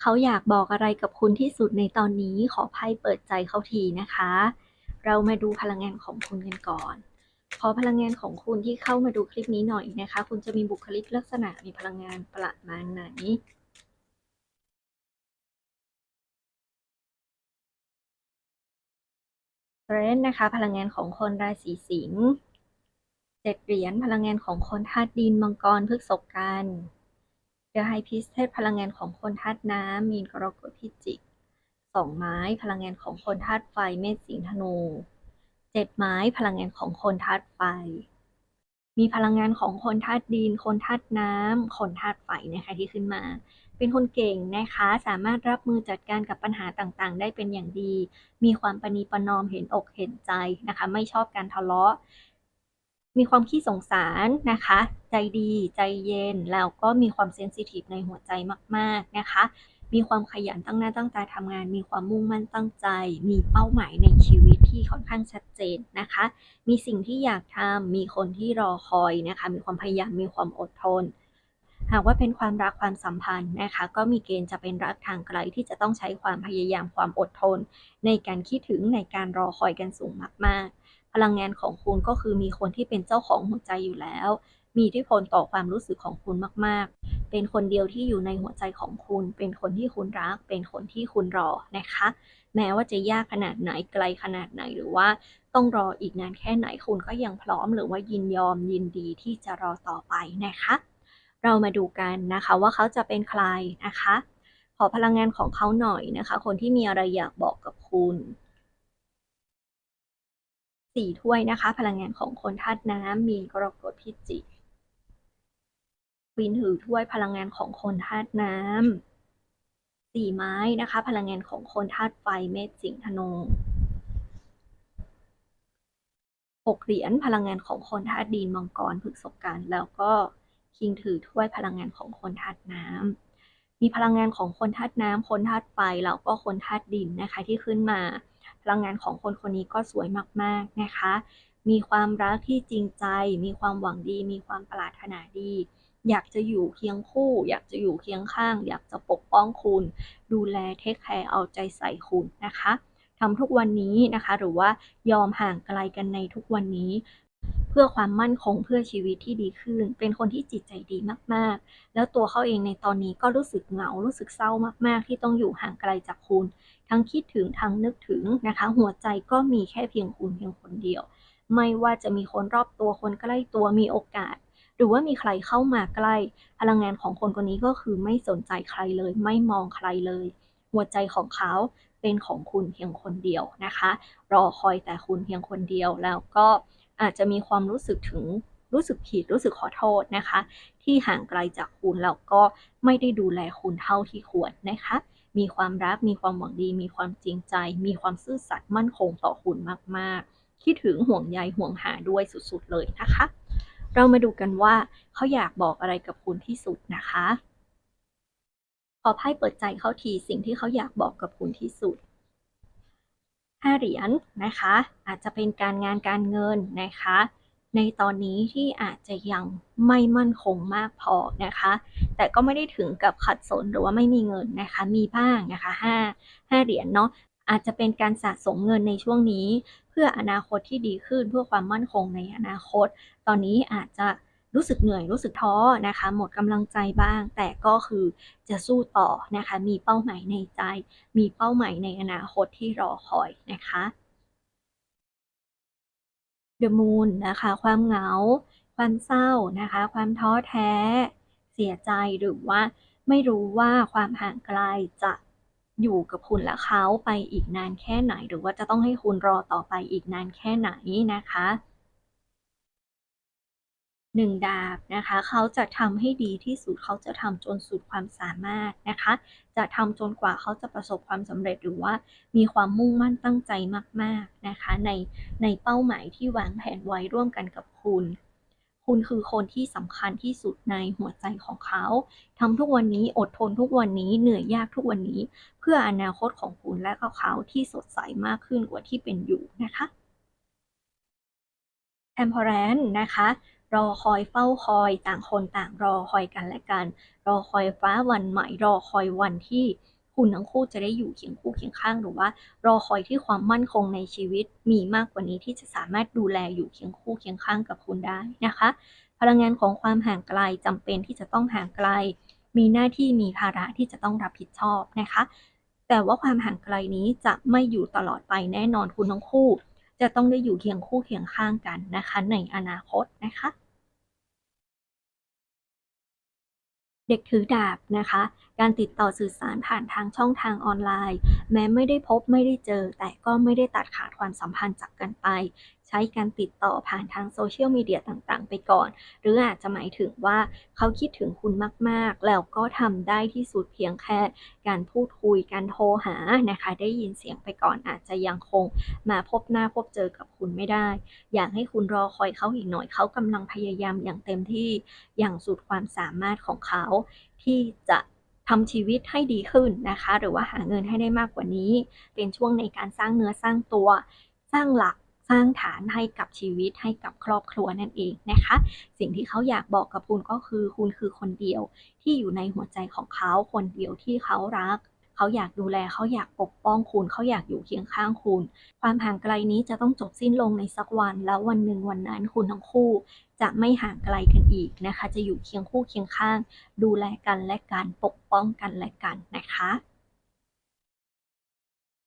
เขาอยากบอกอะไรกับคุณที่สุดในตอนนี้ขอไพ่เปิดใจเขาทีนะคะ เรามาดูพลังงานของคุณกันก่อน ขอพลังงานของคุณที่เข้ามาดูคลิปนี้หน่อยนะคะ คุณจะมีบุคลิกลักษณะมีพลังงานประมาณไหนเรนนะคะ พลังงานของคนราศีสิงห์เจ็ดเหรียญพลังงานของคนธาตุดินมังกรพฤกษกัน เดอะไฮพิสเทสพลังงานของคนธาตุน้ำมีนกรกฎพิจิกสองไม้พลังงานของคนธาตุไฟเมษสิงห์ธนูเจ็ดไม้พลังงานของคนธาตุไฟ มีพลังงานของคนธาตุดิน คนธาตุน้ำคนธาตุไฟนะคะที่ขึ้นมา เป็นคนเก่งนะคะ สามารถรับมือจัดการกับปัญหาต่างๆ ได้เป็นอย่างดี มีความปณีประนอมเห็นอกเห็นใจนะคะ ไม่ชอบการทะเลาะ มีความขี้สงสารนะคะ ใจดีใจเย็น แล้วก็มีความเซนซิทีฟในหัวใจมาก ๆ นะคะ มีความขยันตั้งหน้าตั้งตาทำงาน มีความมุ่งมั่นตั้งใจ มีเป้าหมายในชีวิตที่ค่อนข้างชัดเจนนะคะ มีสิ่งที่อยากทำมีคนที่รอคอยนะคะ มีความพยายาม มีความอดทนหากว่าเป็นความรักความสัมพันธ์นะคะ ก็มีเกณฑ์จะเป็นรักทางไกลที่จะต้องใช้ความพยายามความอดทน ในการคิดถึงในการรอคอยกันสูงมาก ๆ พลังงานของคุณก็คือมีคนที่เป็นเจ้าของหัวใจอยู่แล้ว มีอิทธิพลต่อความรู้สึกของคุณมาก ๆ เป็นคนเดียวที่อยู่ในหัวใจของคุณ เป็นคนที่คุณรัก เป็นคนที่คุณรอนะคะ แม้ว่าจะยากขนาดไหนไกลขนาดไหนหรือว่าต้องรออีกนานแค่ไหนคุณก็ยังพร้อมหรือว่ายินยอมยินดีที่จะรอต่อไปนะคะ เรามาดูกันนะคะว่าเขาจะเป็นใครนะคะ ขอพลังงานของเขาหน่อยนะคะ คนที่มีอะไรอยากบอกกับคุณ สี่ถ้วยนะคะ พลังงานของคนธาตุน้ำมีนกรกฎพิจิกควีนถือถ้วยพลังงานของคนธาตุน้ำสี่ไม้นะคะ พลังงานของคนธาตุไฟเมษสิงห์ธนูหกเหรียญพลังงานของคนธาตุดินมังกรพฤษภกันแล้วก็คิงถือถ้วยพลังงานของคนธาตุน้ำมีพลังงานของคนธาตุน้ำคนธาตุไฟแล้วก็คนธาตุดินนะคะที่ขึ้นมา ลังงานของคนคนนี้ก็สวยมากๆนะคะ มีความรักที่จริงใจ มีความหวังดี มีความปรารถนาดี อยากจะอยู่เคียงคู่ อยากจะอยู่เคียงข้าง อยากจะปกป้องคุณ ดูแลเทคแคร์เอาใจใส่คุณนะคะทำทุกวันนี้นะคะ หรือว่ายอมห่างไกลกันในทุกวันนี้ พื่อความมั่นคงเพื่อชีวิตที่ดีขึ้น เป็นคนที่จิตใจดีมากๆ แล้วตัวเขาเองในตอนนี้ก็รู้สึกเหงารู้สึกเศร้ามากๆ ที่ต้องอยู่ห่างไกลจากคุณ ทั้งคิดถึงทั้งนึกถึงนะคะ หัวใจก็มีแค่เพียงคุณเพียงคนเดียว ไม่ว่าจะมีคนรอบตัวคนใกล้ตัวมีโอกาส หรือว่ามีใครเข้ามาใกล้ พลังงานของคนคนนี้ก็คือไม่สนใจใครเลย ไม่มองใครเลย หัวใจของเขาเป็นของคุณเพียงคนเดียวนะคะ รอคอยแต่คุณเพียงคนเดียวแล้วก็ อาจจะมีความรู้สึกถึงรู้สึกผิดรู้สึกขอโทษนะคะ ที่ห่างไกลจากคุณแล้วก็ไม่ได้ดูแลคุณเท่าที่ควรนะคะ มีความรักมีความหวังดี มีความจริงใจ มีความซื่อสัตย์มั่นคงต่อคุณมากๆ คิดถึงห่วงใยห่วงหาด้วยสุดๆเลยนะคะ เรามาดูกันว่าเขาอยากบอกอะไรกับคุณที่สุดนะคะ ขอไพ่เปิดใจเขาทีสิ่งที่เขาอยากบอกกับคุณที่สุด ห้าเหรียญนะคะ อาจจะเป็นการงานการเงินนะคะ ในตอนนี้ที่อาจจะยังไม่มั่นคงมากพอนะคะ แต่ก็ไม่ได้ถึงกับขัดสนหรือว่าไม่มีเงินนะคะ มีบ้างนะคะห้าห้าเหรียญเนาะอาจจะเป็นการสะสมเงินในช่วงนี้ เพื่ออนาคตที่ดีขึ้นเพื่อความมั่นคงในอนาคต ตอนนี้อาจจะ รู้สึกเหนื่อยรู้สึกท้อนะคะ หมดกำลังใจบ้าง แต่ก็คือจะสู้ต่อนะคะ มีเป้าหมายในใจ มีเป้าหมายในอนาคตที่รอคอยนะคะ The Moon นะคะ ความเหงา ความเศร้านะคะ ความท้อแท้ เสียใจหรือว่าไม่รู้ว่าความห่างไกลจะอยู่กับคุณและเขาไปอีกนานแค่ไหน หรือว่าจะต้องให้คุณรอต่อไปอีกนานแค่ไหนนะคะ หนึ่งดาบนะคะ เขาจะทำให้ดีที่สุดเขาจะทำจนสุดความสามารถนะคะ จะทำจนกว่าเขาจะประสบความสำเร็จหรือว่ามีความมุ่งมั่นตั้งใจมาก ๆนะคะ ในในเป้าหมายที่วางแผนไว้ร่วมกันกับคุณ คุณคือคนที่สำคัญที่สุดในหัวใจของเขาทำทุกวันนี้อดทนทุกวันนี้เหนื่อยยากทุกวันนี้ เพื่ออนาคตของคุณและเขาที่สดใสมากขึ้นกว่าที่เป็นอยู่นะคะแอมพอร์แรนนะคะ รอคอยเฝ้าคอยต่างคนต่างรอคอยกันและกัน รอคอยฟ้าวันใหม่ รอคอยวันที่คุณทั้งคู่จะได้อยู่เคียงคู่เคียงข้างหรือว่า รอคอยที่ความมั่นคงในชีวิตมีมากกว่านี้ที่จะสามารถดูแลอยู่เคียงคู่เคียงข้างกับคุณได้นะคะ พลังงานของความห่างไกลจำเป็นที่จะต้องห่างไกล มีหน้าที่มีภาระที่จะต้องรับผิดชอบนะคะ แต่ว่าความห่างไกลนี้จะไม่อยู่ตลอดไปแน่นอนคุณทั้งคู่ จะต้องได้อยู่เคียงคู่เคียงข้างกันนะคะ ในอนาคตนะคะ เด็กถือดาบนะคะ การติดต่อสื่อสารผ่านทางช่องทางออนไลน์ แม้ไม่ได้พบไม่ได้เจอ แต่ก็ไม่ได้ตัดขาดความสัมพันธ์จากกันไป ใช้การติดต่อผ่านทางโซเชียลมีเดียต่างๆ ไปก่อน หรืออาจจะหมายถึงว่าเขาคิดถึงคุณมากๆ แล้วก็ทำได้ที่สุดเพียงแค่ การพูดคุยการโทรหานะคะ ได้ยินเสียงไปก่อนอาจจะยังคงมาพบหน้าพบเจอกับคุณไม่ได้ อยากให้คุณรอคอยเขาอีกหน่อยเขากำลังพยายามอย่างเต็มที่อย่างสุดความสามารถของเขาที่จะทำชีวิตให้ดีขึ้นนะคะ หรือว่าหาเงินให้ได้มากกว่านี้ เป็นช่วงในการสร้างเนื้อสร้างตัว สร้างหลัก สร้างฐานให้กับชีวิตให้กับครอบครัวนั่นเองนะคะ สิ่งที่เขาอยากบอกกับคุณก็คือคุณคือคนเดียวที่อยู่ในหัวใจของเขาคนเดียวที่เขารักเขาอยากดูแลเขาอยากปกป้องคุณ เขาอยากอยู่เคียงข้างคุณ ความห่างไกลนี้จะต้องจบสิ้นลงในสักวัน แล้ววันหนึ่งวันนั้นคุณทั้งคู่ จะไม่ห่างไกลกันอีกนะคะ จะอยู่เคียงคู่เคียงข้าง ดูแลกันและกันปกป้องกันและกันนะคะ